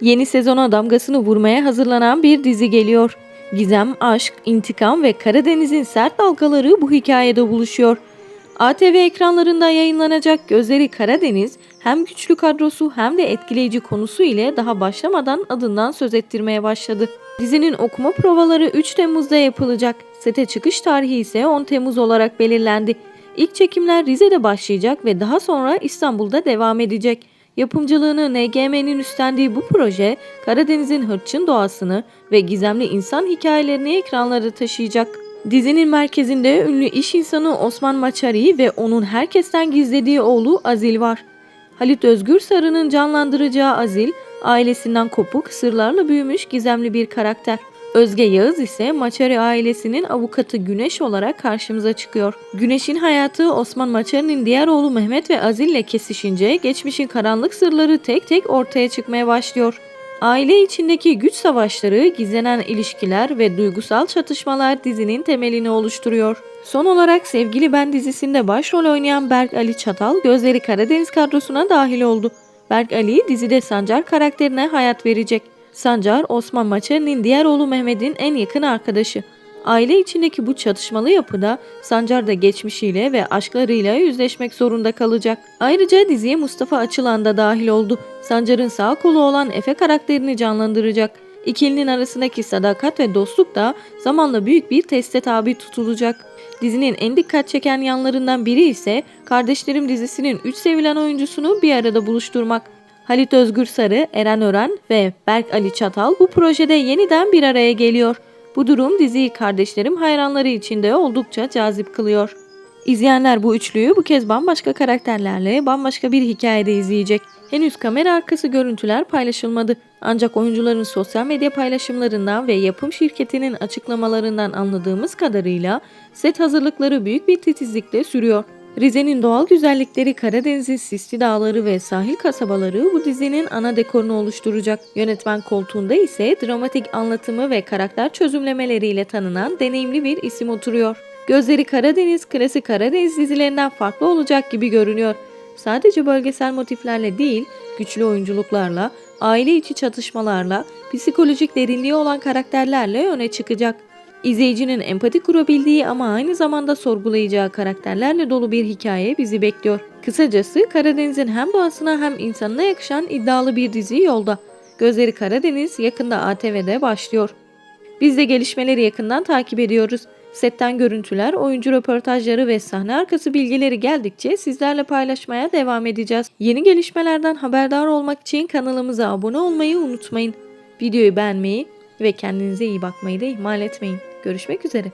Yeni sezona damgasını vurmaya hazırlanan bir dizi geliyor. Gizem, aşk, intikam ve Karadeniz'in sert dalgaları bu hikayede buluşuyor. ATV ekranlarında yayınlanacak Gözleri Karadeniz hem güçlü kadrosu hem de etkileyici konusu ile daha başlamadan adından söz ettirmeye başladı. Dizinin okuma provaları 3 Temmuz'da yapılacak. Sete çıkış tarihi ise 10 Temmuz olarak belirlendi. İlk çekimler Rize'de başlayacak ve daha sonra İstanbul'da devam edecek. Yapımcılığını NGM'nin üstlendiği bu proje Karadeniz'in hırçın doğasını ve gizemli insan hikayelerini ekranlara taşıyacak. Dizinin merkezinde ünlü iş insanı Osman Maçari ve onun herkesten gizlediği oğlu Azil var. Halit Özgür Sarı'nın canlandıracağı Azil, ailesinden kopuk, sırlarla büyümüş gizemli bir karakter. Özge Yağız ise Maçari ailesinin avukatı Güneş olarak karşımıza çıkıyor. Güneş'in hayatı Osman Maçari'nin diğer oğlu Mehmet ve Azil ile kesişince geçmişin karanlık sırları tek tek ortaya çıkmaya başlıyor. Aile içindeki güç savaşları, gizlenen ilişkiler ve duygusal çatışmalar dizinin temelini oluşturuyor. Son olarak Sevgili Ben dizisinde başrol oynayan Berk Ali Çatal gözleri Karadeniz kadrosuna dahil oldu. Berk Ali dizide Sancar karakterine hayat verecek. Sancar, Osman Maçari'nin diğer oğlu Mehmet'in en yakın arkadaşı. Aile içindeki bu çatışmalı yapıda Sancar da geçmişiyle ve aşklarıyla yüzleşmek zorunda kalacak. Ayrıca diziye Mustafa Açılan da dahil oldu. Sancar'ın sağ kolu olan Efe karakterini canlandıracak. İkilinin arasındaki sadakat ve dostluk da zamanla büyük bir teste tabi tutulacak. Dizinin en dikkat çeken yanlarından biri ise Kardeşlerim dizisinin 3 sevilen oyuncusunu bir arada buluşturmak. Halit Özgür Sarı, Eren Ören ve Berk Ali Çatal bu projede yeniden bir araya geliyor. Bu durum diziyi kardeşlerim hayranları için de oldukça cazip kılıyor. İzleyenler bu üçlüyü bu kez bambaşka karakterlerle bambaşka bir hikayede izleyecek. Henüz kamera arkası görüntüler paylaşılmadı. Ancak oyuncuların sosyal medya paylaşımlarından ve yapım şirketinin açıklamalarından anladığımız kadarıyla set hazırlıkları büyük bir titizlikle sürüyor. Rize'nin doğal güzellikleri Karadeniz'in sisli dağları ve sahil kasabaları bu dizinin ana dekorunu oluşturacak. Yönetmen koltuğunda ise dramatik anlatımı ve karakter çözümlemeleriyle tanınan deneyimli bir isim oturuyor. Gözleri Karadeniz, klasik Karadeniz dizilerinden farklı olacak gibi görünüyor. Sadece bölgesel motiflerle değil, güçlü oyunculuklarla, aile içi çatışmalarla, psikolojik derinliği olan karakterlerle öne çıkacak. İzleyicinin empati kurabildiği ama aynı zamanda sorgulayacağı karakterlerle dolu bir hikaye bizi bekliyor. Kısacası Karadeniz'in hem doğasına hem insanına yakışan iddialı bir dizi yolda. Gözleri Karadeniz yakında ATV'de başlıyor. Biz de gelişmeleri yakından takip ediyoruz. Setten görüntüler, oyuncu röportajları ve sahne arkası bilgileri geldikçe sizlerle paylaşmaya devam edeceğiz. Yeni gelişmelerden haberdar olmak için kanalımıza abone olmayı unutmayın. Videoyu beğenmeyi ve kendinize iyi bakmayı da ihmal etmeyin. Görüşmek üzere.